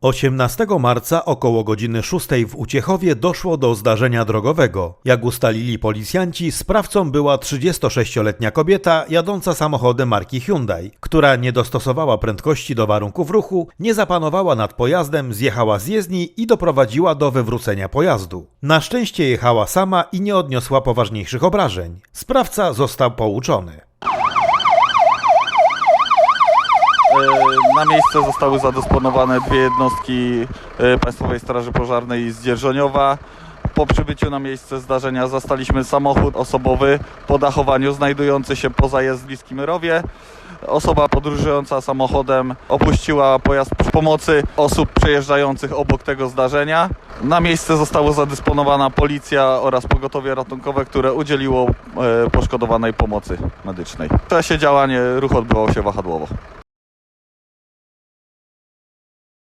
18 marca około godziny 6 w Uciechowie doszło do zdarzenia drogowego. Jak ustalili policjanci, sprawcą była 36-letnia kobieta jadąca samochodem marki Hyundai, która nie dostosowała prędkości do warunków ruchu, nie zapanowała nad pojazdem, zjechała z jezdni i doprowadziła do wywrócenia pojazdu. Na szczęście jechała sama i nie odniosła poważniejszych obrażeń. Sprawca został pouczony. E, Na miejsce zostały zadysponowane dwie jednostki e, Państwowej Straży Pożarnej z Dzierżoniowa. Po przybyciu na miejsce zdarzenia zastaliśmy samochód osobowy po dachowaniu znajdujący się po zajezdliskim rowie. Osoba podróżująca samochodem opuściła pojazd przy pomocy osób przejeżdżających obok tego zdarzenia. Na miejsce została zadysponowana policja oraz pogotowie ratunkowe, które udzieliło e, poszkodowanej pomocy medycznej. W czasie działania ruch odbywał się wahadłowo.